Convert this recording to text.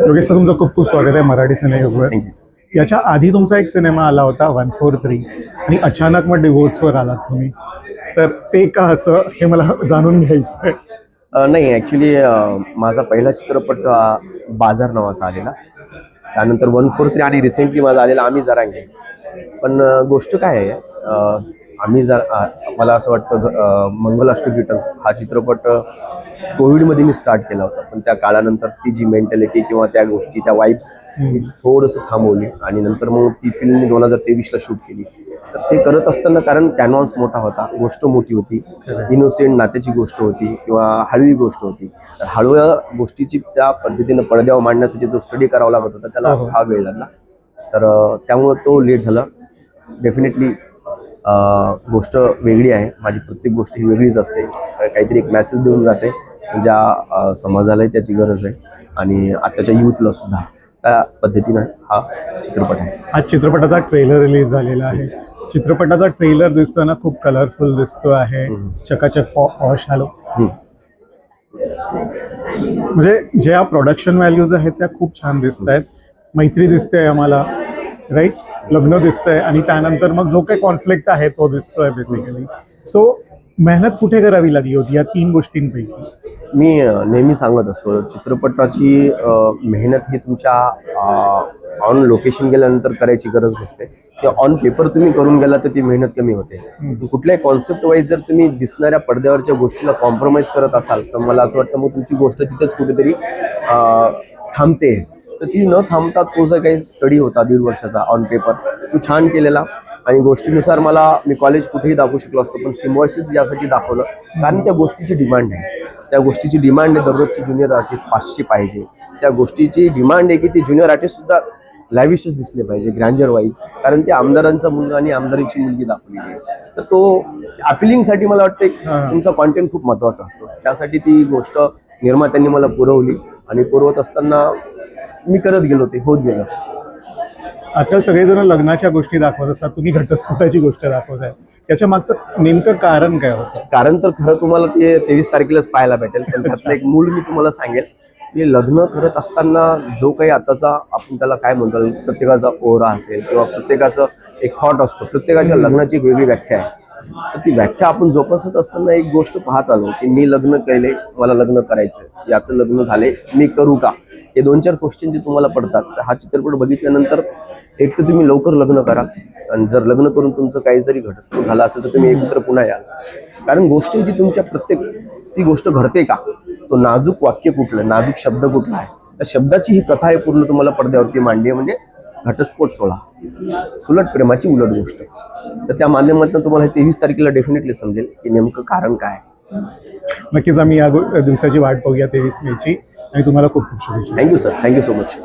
Yogesh sir तुमचं खूप खूप स्वागत आहे. मराठी सिनेयुगवर थँक्यू याच्या आधी तुमचा एक सिनेमा आला होता वन फोर थ्री आणि अचानक मग डिवोर्सवर आलात तुम्ही. तर ते का असं हे मला जाणून घ्यायचं आहे. नाही ॲक्च्युली माझा पहिला चित्रपट बाजार नावाचा आलेला. त्यानंतर वन फोर थ्री आणि रिसेंटली माझा आलेला आम्ही जरांगे पण गोष्ट काय आहे आम्ही जर मला असं वाटतं मंगलाष्टक रिटर्न्स हा चित्रपट कोविडमध्ये मी स्टार्ट केला होता. पण त्या काळानंतर ती जी मेंटॅलिटी किंवा त्या गोष्टी त्या वाईब्स मी थोडंसं थांबवली. आणि नंतर मग ती फिल्म मी दोन हजार तेवीसला शूट केली. तर ते करत असताना कारण कॅनव्हान्स मोठा होता गोष्ट मोठी होती. इनोसेंट नात्याची गोष्ट होती किंवा हळवी गोष्ट होती. तर हळव्या गोष्टीची त्या पद्धतीनं पडद्यावर मांडण्यासाठी जो स्टडी करावा लागत होता त्याला हो, हो. हा वेळ लागला. तर त्यामुळं तो लेट झाला. डेफिनेटली गोष्ट वेगळी आहे. माझी प्रत्येक गोष्ट ही वेगळीच असते. काहीतरी एक मॅसेज देऊन जाते. ज्या समाजालाही त्याची गरज आहे. आणि आताच्या युथला सुद्धा. त्या पद्धतीनं हा चित्रपट आहे. आज चित्रपटाचा ट्रेलर रिलीज झालेला आहे. चित्रपटाचा ट्रेलर दिसताना खूप कलरफुल दिसतो आहे. चकाचक पॉश हम्म. म्हणजे ज्या प्रोडक्शन व्हॅल्यूज आहेत त्या खूप छान दिसत आहेत मैत्री दिसते आम्हाला. राईट लग्न दिसतंय आणि त्यानंतर मग जो काही कॉन्फ्लिक्ट आहे तो दिसतोय बेसिकली सो मेहनत कुठे करावी लागली होती या तीन गोष्टींपैकी? मी नेहमी सांगत असतो चित्रपटाची मेहनत ही तुमच्या ऑन लोकेशन गेल्यानंतर करायची गरज नसते. किंवा ऑन पेपर तुम्ही करून गेला तर ती मेहनत कमी होते. कुठल्याही कॉन्सेप्ट वाईज जर तुम्ही दिसणाऱ्या पडद्यावरच्या गोष्टीला कॉम्प्रोमाइज करत असाल तर मला असं वाटतं मग तुमची गोष्ट तिथंच कुठेतरी थांबते. तर ती न थांबता तो जो काही स्टडी होता दीड वर्षाचा ऑन पेपर तो छान केलेला. आणि गोष्टीनुसार मला मी कॉलेज कुठेही दाखवू शकलो असतो पण सिम्बॉयसिस यासाठी दाखवलं कारण त्या गोष्टीची डिमांड आहे. त्या गोष्टीची डिमांड आहे दररोजची ज्युनियर आर्टिस्ट पाचशे पाहिजे. त्या गोष्टीची डिमांड आहे की ती ज्युनियर आर्टिस्ट सुद्धा लॅविशच दिसले पाहिजे ग्रँजर वाईज कारण ते आमदारांचा मुलगा आणि आमदारीची मुलगी दाखवलेली आहे. तर तो अपिलिंगसाठी मला वाटतं. तुमचा कॉन्टेंट खूप महत्त्वाचा असतो. त्यासाठी ती गोष्ट निर्मात्यांनी मला पुरवली. आणि पुरवत असताना मी करत गेलो ते होत गेलं. आजकाल सगळेजण लग्नाच्या गोष्टी दाखवत असतात तुम्ही घटस्फोटाची गोष्ट दाखवताय त्याच्या मागचं नेमकं कारण काय होतं? कारण तर खरं तुम्हाला ते तेवीस तारखेलाच पाहायला भेटेल पण त्यातलं एक मूळ मी तुम्हाला सांगेल की लग्न करत असताना जो काही आताचा आपण त्याला काय म्हणतो प्रत्येकाचा ओरा असेल किंवा प्रत्येकाचं एक थॉट असतो प्रत्येकाच्या लग्नाची एक वेगळी व्याख्या आहे. तर ती व्याख्या आपण जोपासत असताना एक गोष्ट पाहत आलो की मी लग्न केले मला लग्न करायचं याचं लग्न झाले मी करू का? हे दोन चार क्वेश्चन जे तुम्हाला पडतात तर हा चित्रपट बघितल्यानंतर एक तर तुम्ही लवकर लग्न करा आणि जर लग्न करून तुमचं काही जरी घटस्फोट झाला असेल तर तुम्ही एकत्र पुन्हा याल कारण गोष्ट जी तुमच्या प्रत्येक ती गोष्ट घडते का? तो नाजूक वाक्य कुठलं नाजूक शब्द कुठला आहे? त्या शब्दाची ही कथा आहे पूर्ण तुम्हाला पडद्यावरती मांडली म्हणजे घटस्फोट सोळा सुलट प्रेमाची उलट गोष्ट. तर त्या माध्यमातून तुम्हाला तेवीस तारखेला डेफिनेटली समजेल की नेमकं कारण काय. नक्कीच आम्ही या दिवसाची वाट बघूया तेवीस मेची. आणि तुम्हाला खूप खूप शुभेच्छा. Thank you sir thank you so much